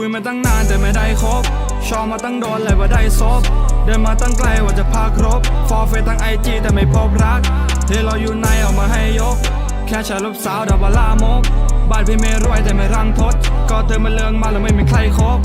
คุยมาตั้งนานแต่ไม่ได้คบชอบมาตั้งโดนเลยว่าได้ซบเดินมาตั้งไกลว่าจะพาครบ ฟอร์เฟตั้งไอจีแต่ไม่พบรักเทเราอยู่ในเอามาให้ยก แค่ชายรูปสาวดับวลามกบ้านพี่ไม่รวยแต่ไม่รังทดก็เธอมาเลืองมาแล้วไม่มีใครคบ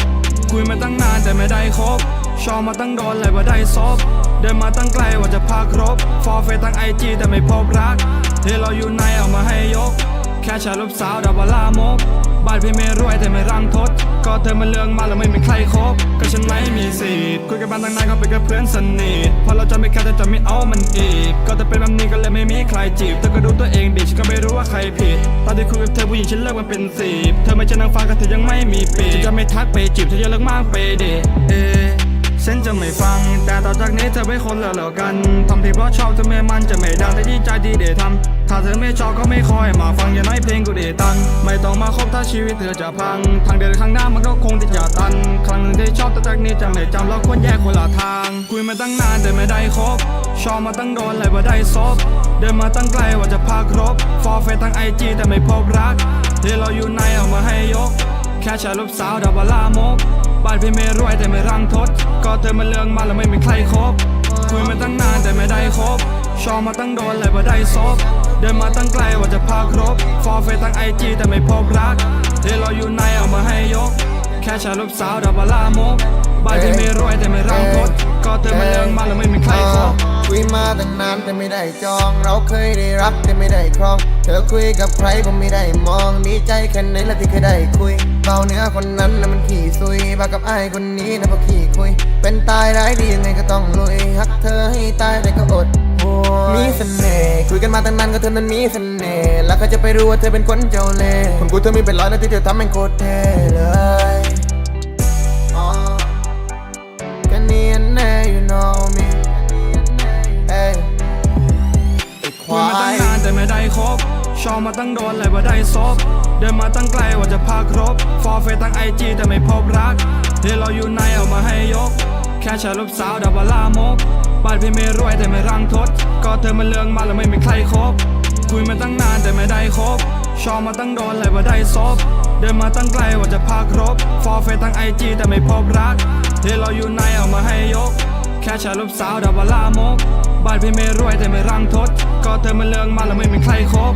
คุยมาตั้งนานแต่ไม่ได้คบชอบมาตั้งโดนเลยว่าได้ซบเดินมาตั้งไกลว่าจะพาครบ ฟอร์เฟตั้งไอจีแต่ไม่พบรักเทเราอยู่ในเอามาให้ยก แค่ชายรูปสาวดับวลามกบ้านพี่ไม่รวยแต่ไม่รังทด ก็เธอมาเลืองมาแล้วไม่มีใครคบก็ฉันไม่มีสิทธิ์คุยกันมานตั้งนานก็เป็นแค่เพื่อนสนิทพอเราจะไม่แค่แต่จะไม่เอามันอีก ก็จะเป็นแบบนี้ก็เลยไม่มีใครจีบเธอก็ดูตัวเองดิฉันก็ไม่รู้ว่าใครผิดตอนที่คุยกับเธอผู้หญิงฉันเลิกมันเป็นสิบเธอไม่ใช่นางฟ้าก็เธอยังไม่มีปีกฉันจะไม่ทักไปจีบเธอจะเลิกมากไปเดะเอ ฉันจะไม่ฟัง แต่ต่อจากนี้เธอไม่คนละแล้วกันทำที่เพราะชอบเธอไม่มันจะไม่ดังแต่ที่ใจดีเดทำถ้าเธอไม่ชอบก็ไม่คอยมาฟังอย่าน้อยเพลงกูเดตังไม่ต้องมาคบถ้าชีวิตเธอจะพัง ทางเดินข้างหน้ามันก็คงที่จะตัน ครั้งหนึ่งที่ชอบแต่จากนี้จะไม่จำเราควรแยกคนละทาง คุยมาตั้งนานแต่ไม่ได้คบ ชอบมาตั้งโดนเลยว่าได้ซบเดินมาตั้งไกลว่าจะพาครบ ฟอร์เฟตั้งไอจีแต่ไม่พบรักเทเราอยู่ในเอามาให้ยก แค่ชายรูปสาวดับว่าลามก บ้านพี่ไม่รวยแต่ไม่รังทด ก็เธอมาเลืองมาแล้วไม่มีใครคบ คุยมาตั้งนานแต่ไม่ได้คบ ชอบมาตั้งโดนเลยว่าได้ซบ เดินมาตั้งไกลว่าจะพาครบ ฟอร์เฟตั้งไอจีแต่ไม่พบรักเทเรออยู่ในเอามาให้ยก แค่ชายรูปสาวดับวลามกบ้านพี่ไม่รวยแต่ไม่รังทด ก็เธอมาเลืองมาแล้วไม่มีใครคบ คุยมาตั้งนานแต่ไม่ได้จอง เราเคยได้รักแต่ไม่ได้ครอง เธอคุยกับใครผมไม่ได้มองดีใจแค่ไหนละที่เคยได้คุยเบาเนื้อคนนั้นนะมันขี่ซุยบากับไอ้คนนี้นะพอขี่คุย เป็นตายร้ายดียังไงก็ต้องลุยฮักเธอให้ตายแต่ก็อดโวมีเสน่ห์คุยกันมาตั้งนานก็เธอนั้นมีเสน่ห์แล้วเขาจะไปรู้ว่าเธอเป็นคนเจ้าเล่ห์คนกูเธอมีเป็นร้อยนะที่เธอทำเป็นโคตรเท่เลย ชอบมาตั้งโดนเลยว่าได้ซบเดินมาตั้งไกลว่าจะพาครบ ฟอร์เฟตั้งไอจีแต่ไม่พบรักเทเราอยู่ในเอามาให้ยก แค่ชายรูปสาวดับว่าลามกบ้านพี่ไม่รวยแต่ไม่รังทด ก็เธอมาเลืองมาแล้วไม่มีใครคบ คุยมาตั้งนานแต่ไม่ได้คบ ชอบมาตั้งโดนเลยว่าได้ซบเดินมาตั้งไกลว่าจะพาครบ ฟอร์เฟตั้งไอจีแต่ไม่พบรักเทเราอยู่ในเอามาให้ยก แค่ชายรูปสาวดับว่าลามก พี่ไม่รวยแต่ไม่รังทด ก็เธอมาเลืองมาแล้วไม่มีใครคบ